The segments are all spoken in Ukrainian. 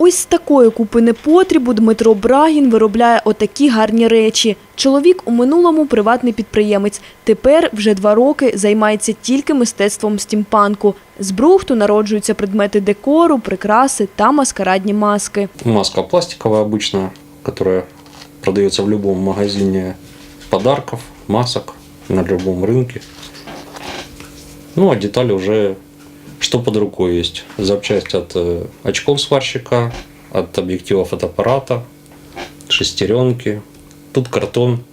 Ось з такої купи непотрібу Дмитро Брагін виробляє отакі гарні речі. Чоловік у минулому приватний підприємець. Тепер вже два роки займається тільки мистецтвом стімпанку. З брухту народжуються предмети декору, прикраси та маскарадні маски. Маска пластиковая обычная, которая продается в любом магазине подарков, масок, на любом рынке. Ну, а детали уже что под рукой есть. Запчасть от э, очков сварщика, от объектива фотоаппарата, шестеренки. Тут картон,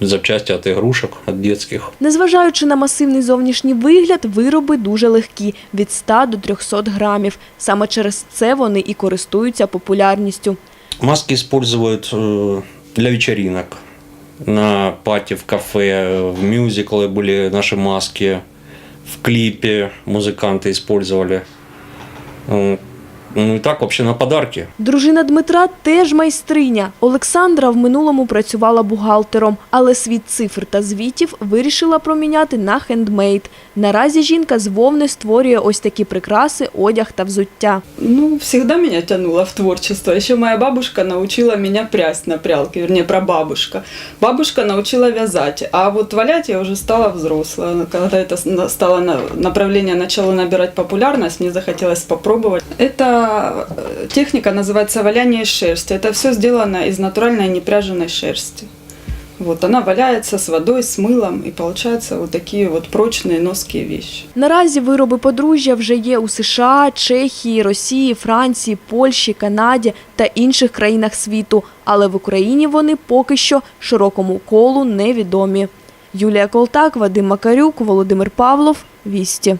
запчасти от игрушек, от детских. Незважаючи на масивний зовнішній вигляд, вироби дуже легкі – від 100 до 300 грамів. Саме через це вони і користуються популярністю. Маски используют э, для вечеринок. На пати в кафе, в мюзиклы были наши маски. В клипе музыканты использовали. Ну и так вообще на подарки. Дружина Дмитра теж майстриня. Олександра в минулому працювала бухгалтером, але світ цифр та звітів вирішила проміняти на хендмейд. Наразі жінка з вовни створює ось такі прикраси, одяг та взуття. Ну, всегда меня тянуло в творчество. Еще моя бабушка научила меня прясть на прялке, вернее, прабабушка. Бабушка научила вязать, а вот валять я уже стала взрослая. Когда это с- на- стало на- направление начало набирать популярность, мне захотелось попробовать. Эта э, техника называется валяние из шерсти. Это все сделано из натуральной непряженной шерсти. Вот она валяется с водой, с мылом, и получаются вот такие вот прочные ноские вещи. Наразі вироби подружжя вже є у США, Чехії, Росії, Франції, Польщі, Канаді та інших країнах світу, але в Україні вони поки що широкому колу невідомі. Юлія Колтак, Вадим Макарюк, Володимир Павлов. Вісті.